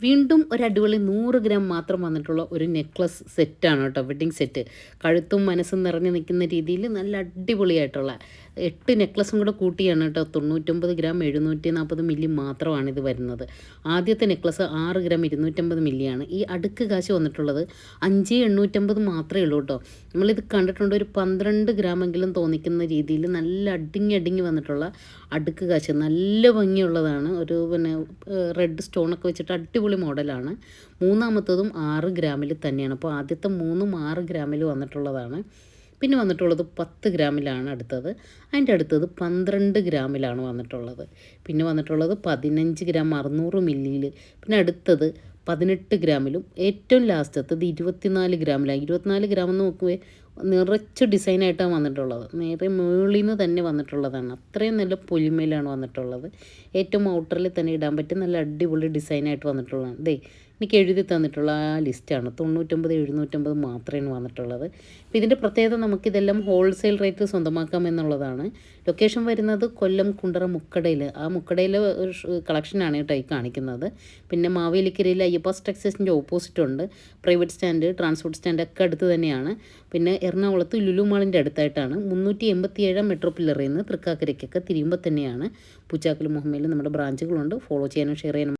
വീണ്ടും ഒരു അടിപൊളി നൂറ് ഗ്രാം മാത്രം വന്നിട്ടുള്ള ഒരു നെക്ലസ് സെറ്റാണ് കേട്ടോ വെഡ്ഡിങ് സെറ്റ്. കഴുത്തും മനസ്സും നിറഞ്ഞു നിൽക്കുന്ന രീതിയിൽ നല്ല അടിപൊളിയായിട്ടുള്ള എട്ട് നെക്ലസും കൂടെ കൂട്ടിയാണ് കേട്ടോ. തൊണ്ണൂറ്റൊമ്പത് ഗ്രാം എഴുന്നൂറ്റി നാൽപ്പത് മില്ലി മാത്രമാണ് ഇത് വരുന്നത്. ആദ്യത്തെ നെക്ലസ് ആറ് ഗ്രാം ഇരുന്നൂറ്റമ്പത് മില്ലിയാണ്. ഈ അടുക്ക് കാശ് വന്നിട്ടുള്ളത് അഞ്ച് എണ്ണൂറ്റമ്പത് മാത്രമേ ഉള്ളൂ കേട്ടോ. നമ്മളിത് കണ്ടിട്ടുണ്ട് ഒരു പന്ത്രണ്ട് ഗ്രാമെങ്കിലും തോന്നിക്കുന്ന രീതിയിൽ നല്ല അടിങ്ങി അടിങ്ങി വന്നിട്ടുള്ള അടുക്ക് കാശ്. നല്ല ഭംഗിയുള്ളതാണ്. ഒരു പിന്നെ റെഡ് സ്റ്റോണൊക്കെ വെച്ചിട്ട് അടിപൊളി മോഡലാണ്. മൂന്നാമത്തതും ആറ് ഗ്രാമിൽ തന്നെയാണ്. അപ്പോൾ ആദ്യത്തെ മൂന്നും ആറ് ഗ്രാമിൽ വന്നിട്ടുള്ളതാണ്. പിന്നെ വന്നിട്ടുള്ളത് പത്ത് ഗ്രാമിലാണ് അടുത്തത്. അതിന്റെ അടുത്തത് പന്ത്രണ്ട് ഗ്രാമിലാണ് വന്നിട്ടുള്ളത്. പിന്നെ വന്നിട്ടുള്ളത് പതിനഞ്ച് ഗ്രാം അറുന്നൂറ് മില്ലിയിൽ. പിന്നെ അടുത്തത് പതിനെട്ട് ഗ്രാമിലും ഏറ്റവും ലാസ്റ്റത്തത് ഇരുപത്തിനാല് ഗ്രാമിലാണ് ഇരുപത്തിനാല് ഗ്രാം എന്ന് നോക്കുമ്പോൾ നിറച്ച് ഡിസൈനായിട്ടാണ് വന്നിട്ടുള്ളത്. നേരെ മുകളിൽ നിന്ന് തന്നെ വന്നിട്ടുള്ളതാണ്. അത്രയും നല്ല പൊലിമയിലാണ് വന്നിട്ടുള്ളത്. ഏറ്റവും ഔട്ടറിൽ തന്നെ ഇടാൻ പറ്റിയ നല്ല അടിപൊളി ഡിസൈനായിട്ട് വന്നിട്ടുള്ളതാണ്. ദേ എനിക്ക് എഴുതി തന്നിട്ടുള്ള ആ ലിസ്റ്റാണ്. തൊണ്ണൂറ്റൊമ്പത് എഴുന്നൂറ്റമ്പത് മാത്രമേ വന്നിട്ടുള്ളത്. അപ്പോൾ ഇതിന്റെ പ്രത്യേകത നമുക്കിതെല്ലാം ഹോൾസെയിൽ റേറ്റ് സ്വന്തമാക്കാം എന്നുള്ളതാണ്. ലൊക്കേഷൻ വരുന്നത് കൊല്ലം കുണ്ടറ മുക്കടയിൽ ആ മുക്കടയിലെ ഒരു കളക്ഷനാണ് കേട്ടോ ഈ കാണിക്കുന്നത്. പിന്നെ മാവേലിക്കരയിൽ അയ്യപ്പ ടെക്സസിന്റെ ഓപ്പോസിറ്റ് ഉണ്ട് പ്രൈവറ്റ് സ്റ്റാൻഡ് ട്രാൻസ്പോർട്ട് സ്റ്റാൻഡ് ഒക്കെ അടുത്ത് തന്നെയാണ്. പിന്നെ എറണാകുളത്ത് ലുലുമാളിന്റെ അടുത്തായിട്ടാണ് മുന്നൂറ്റി എൺപത്തി ഏഴാം മെട്രോ പില്ലറിൽ നിന്ന് തൃക്കാക്കരയ്ക്കൊക്കെ തിരിയുമ്പോൾ തന്നെയാണ് പൂച്ചാക്കൽ മുഹമ്മയിൽ നമ്മുടെ ബ്രാഞ്ചുകളുണ്ട്. ഫോളോ ചെയ്യാനും ഷെയർ ചെയ്യാനും